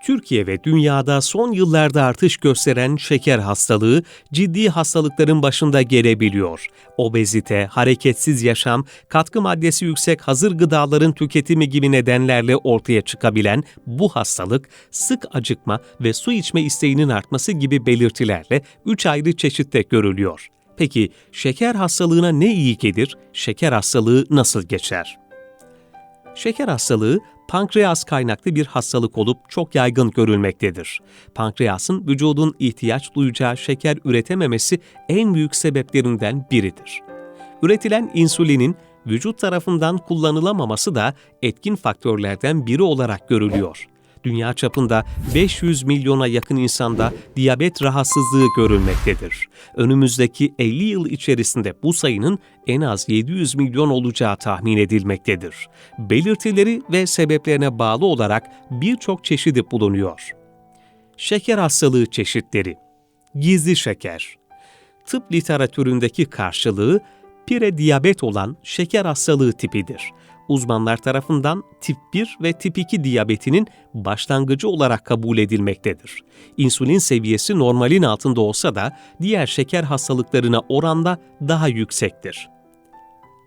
Türkiye ve dünyada son yıllarda artış gösteren şeker hastalığı ciddi hastalıkların başında gelebiliyor. Obezite, hareketsiz yaşam, katkı maddesi yüksek hazır gıdaların tüketimi gibi nedenlerle ortaya çıkabilen bu hastalık sık acıkma ve su içme isteğinin artması gibi belirtilerle 3 ayrı çeşitte görülüyor. Peki şeker hastalığına ne iyi gelir? Şeker hastalığı nasıl geçer? Şeker hastalığı pankreas kaynaklı bir hastalık olup çok yaygın görülmektedir. Pankreasın vücudun ihtiyaç duyacağı şeker üretememesi en büyük sebeplerinden biridir. Üretilen insülinin vücut tarafından kullanılamaması da etkin faktörlerden biri olarak görülüyor. Dünya çapında 500 milyona yakın insanda diyabet rahatsızlığı görülmektedir. Önümüzdeki 50 yıl içerisinde bu sayının en az 700 milyon olacağı tahmin edilmektedir. Belirtileri ve sebeplerine bağlı olarak birçok çeşidi bulunuyor. Şeker hastalığı çeşitleri Gizli şeker Tıp literatüründeki karşılığı pirediyabet olan şeker hastalığı tipidir uzmanlar tarafından tip 1 ve tip 2 diyabetinin başlangıcı olarak kabul edilmektedir. İnsülin seviyesi normalin altında olsa da diğer şeker hastalıklarına oranda daha yüksektir.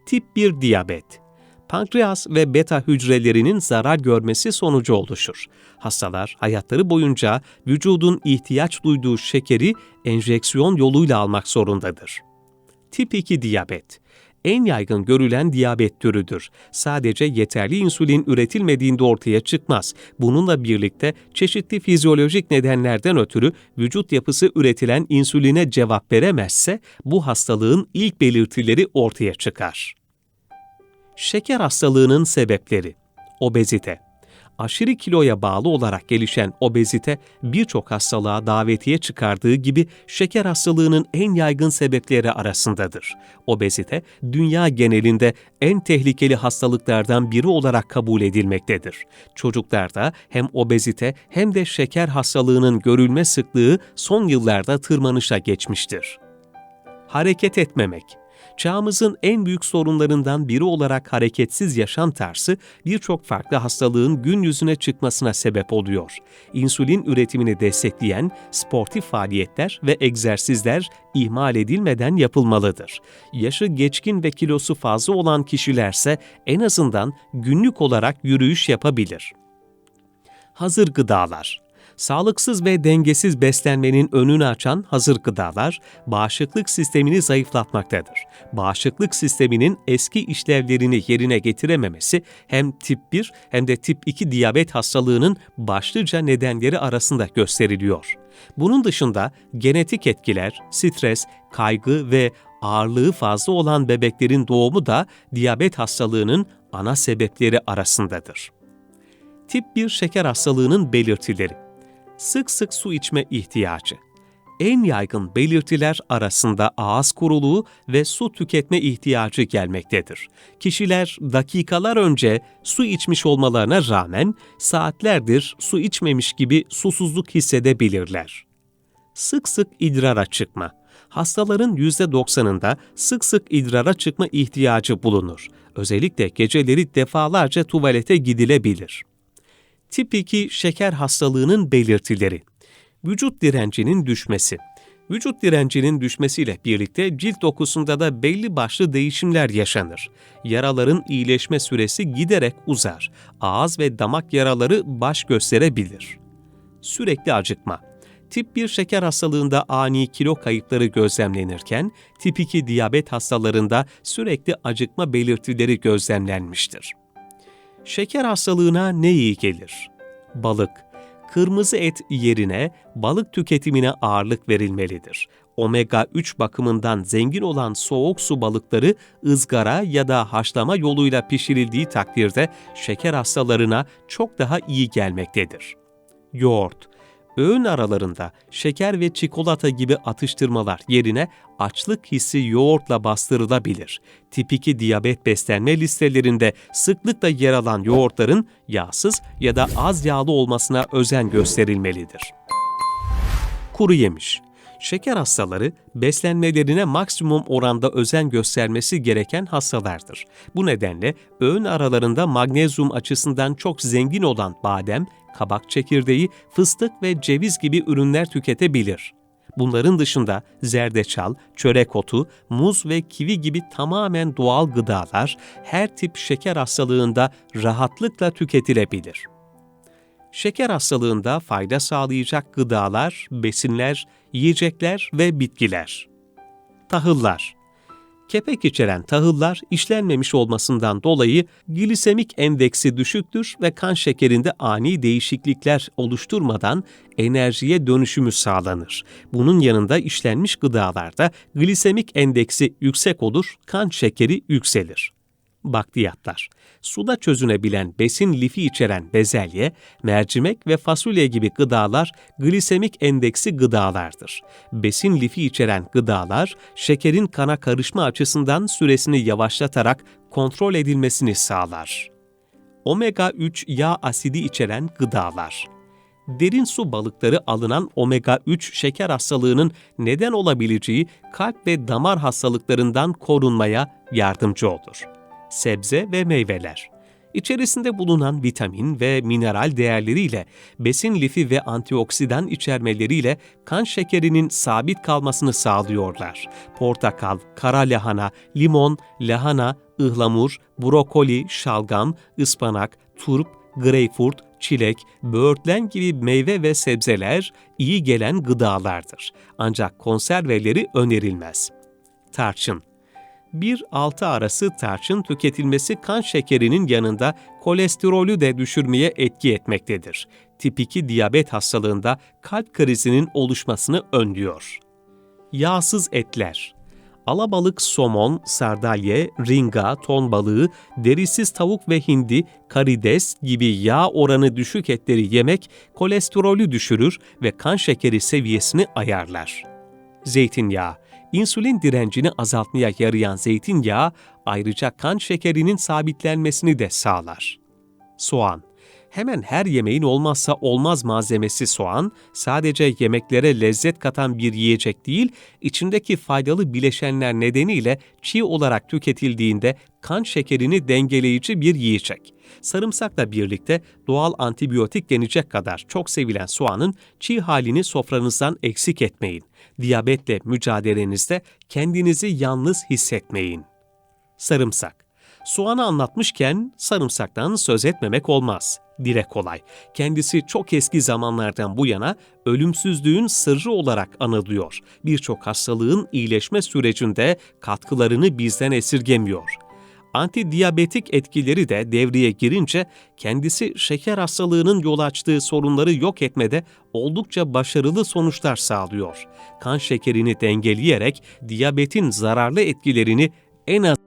Tip 1 diyabet pankreas ve beta hücrelerinin zarar görmesi sonucu oluşur. Hastalar hayatları boyunca vücudun ihtiyaç duyduğu şekeri enjeksiyon yoluyla almak zorundadır. Tip 2 diyabet en yaygın görülen diyabet türüdür. Sadece yeterli insülin üretilmediğinde ortaya çıkmaz. Bununla birlikte çeşitli fizyolojik nedenlerden ötürü vücut yapısı üretilen insüline cevap veremezse bu hastalığın ilk belirtileri ortaya çıkar. Şeker hastalığının sebepleri Obezite aşırı kiloya bağlı olarak gelişen obezite birçok hastalığa davetiye çıkardığı gibi şeker hastalığının en yaygın sebepleri arasındadır. Obezite, dünya genelinde en tehlikeli hastalıklardan biri olarak kabul edilmektedir. Çocuklarda hem obezite hem de şeker hastalığının görülme sıklığı son yıllarda tırmanışa geçmiştir. Hareket etmemek Çağımızın en büyük sorunlarından biri olarak hareketsiz yaşam tarzı birçok farklı hastalığın gün yüzüne çıkmasına sebep oluyor. İnsülin üretimini destekleyen sportif faaliyetler ve egzersizler ihmal edilmeden yapılmalıdır. Yaşı geçkin ve kilosu fazla olan kişilerse en azından günlük olarak yürüyüş yapabilir. Hazır gıdalar Sağlıksız ve dengesiz beslenmenin önünü açan hazır gıdalar bağışıklık sistemini zayıflatmaktadır. Bağışıklık sisteminin eski işlevlerini yerine getirememesi hem tip 1 hem de tip 2 diyabet hastalığının başlıca nedenleri arasında gösteriliyor. Bunun dışında genetik etkiler, stres, kaygı ve ağırlığı fazla olan bebeklerin doğumu da diyabet hastalığının ana sebepleri arasındadır. Tip 1 şeker hastalığının belirtileri sık sık su içme ihtiyacı. En yaygın belirtiler arasında ağız kuruluğu ve su tüketme ihtiyacı gelmektedir. Kişiler dakikalar önce su içmiş olmalarına rağmen saatlerdir su içmemiş gibi susuzluk hissedebilirler. Sık sık idrara çıkma. Hastaların %90'ında sık sık idrara çıkma ihtiyacı bulunur. Özellikle geceleri defalarca tuvalete gidilebilir. Tip 2 şeker hastalığının belirtileri. Vücut direncinin düşmesi. Vücut direncinin düşmesiyle birlikte cilt dokusunda da belli başlı değişimler yaşanır. Yaraların iyileşme süresi giderek uzar. Ağız ve damak yaraları baş gösterebilir. Sürekli acıkma. Tip 1 şeker hastalığında ani kilo kayıpları gözlemlenirken, tip 2 diyabet hastalarında sürekli acıkma belirtileri gözlemlenmiştir. Şeker hastalığına ne iyi gelir? Balık. Kırmızı et yerine balık tüketimine ağırlık verilmelidir. Omega 3 bakımından zengin olan soğuk su balıkları ızgara ya da haşlama yoluyla pişirildiği takdirde şeker hastalarına çok daha iyi gelmektedir. Yoğurt öğün aralarında şeker ve çikolata gibi atıştırmalar yerine açlık hissi yoğurtla bastırılabilir. Tip 2 diyabet beslenme listelerinde sıklıkla yer alan yoğurtların yağsız ya da az yağlı olmasına özen gösterilmelidir. Kuru yemiş Şeker hastaları beslenmelerine maksimum oranda özen göstermesi gereken hastalardır. Bu nedenle öğün aralarında magnezyum açısından çok zengin olan badem, kabak çekirdeği, fıstık ve ceviz gibi ürünler tüketebilir. Bunların dışında zerdeçal, çörek otu, muz ve kivi gibi tamamen doğal gıdalar her tip şeker hastalığında rahatlıkla tüketilebilir. Şeker hastalığında fayda sağlayacak gıdalar, besinler, yiyecekler ve bitkiler. Tahıllar Kepek içeren tahıllar işlenmemiş olmasından dolayı glisemik endeksi düşüktür ve kan şekerinde ani değişiklikler oluşturmadan enerjiye dönüşümü sağlanır. Bunun yanında işlenmiş gıdalarda glisemik endeksi yüksek olur, kan şekeri yükselir. Bakliyatlar Suda çözünebilen besin lifi içeren bezelye, mercimek ve fasulye gibi gıdalar glisemik endeksi gıdalardır. Besin lifi içeren gıdalar, şekerin kana karışma açısından süresini yavaşlatarak kontrol edilmesini sağlar. Omega-3 yağ asidi içeren gıdalar derin su balıkları alınan omega-3 şeker hastalığının neden olabileceği kalp ve damar hastalıklarından korunmaya yardımcı olur sebze ve meyveler. İçerisinde bulunan vitamin ve mineral değerleriyle, besin lifi ve antioksidan içermeleriyle kan şekerinin sabit kalmasını sağlıyorlar. Portakal, kara lahana, limon, lahana, ıhlamur, brokoli, şalgam, ıspanak, turp, greyfurt, çilek, böğürtlen gibi meyve ve sebzeler iyi gelen gıdalardır. Ancak konserveleri önerilmez. Tarçın 1-6 arası tarçın tüketilmesi kan şekerinin yanında kolesterolü de düşürmeye etki etmektedir. Tip 2 diyabet hastalığında kalp krizinin oluşmasını önlüyor. Yağsız etler Alabalık, somon, sardalye, ringa, ton balığı, derisiz tavuk ve hindi, karides gibi yağ oranı düşük etleri yemek kolesterolü düşürür ve kan şekeri seviyesini ayarlar. Zeytinyağı İnsülin direncini azaltmaya yarayan zeytinyağı ayrıca kan şekerinin sabitlenmesini de sağlar. Soğan Hemen her yemeğin olmazsa olmaz malzemesi soğan, sadece yemeklere lezzet katan bir yiyecek değil, içindeki faydalı bileşenler nedeniyle çiğ olarak tüketildiğinde kan şekerini dengeleyici bir yiyecek. Sarımsakla birlikte doğal antibiyotik denecek kadar çok sevilen soğanın çiğ halini sofranızdan eksik etmeyin. Diyabetle mücadelenizde kendinizi yalnız hissetmeyin. Sarımsak Soğanı anlatmışken sarımsaktan söz etmemek olmaz. Dile kolay. Kendisi çok eski zamanlardan bu yana ölümsüzlüğün sırrı olarak anılıyor. Birçok hastalığın iyileşme sürecinde katkılarını bizden esirgemiyor. Antidiyabetik etkileri de devreye girince kendisi şeker hastalığının yol açtığı sorunları yok etmede oldukça başarılı sonuçlar sağlıyor. Kan şekerini dengeleyerek diyabetin zararlı etkilerini en az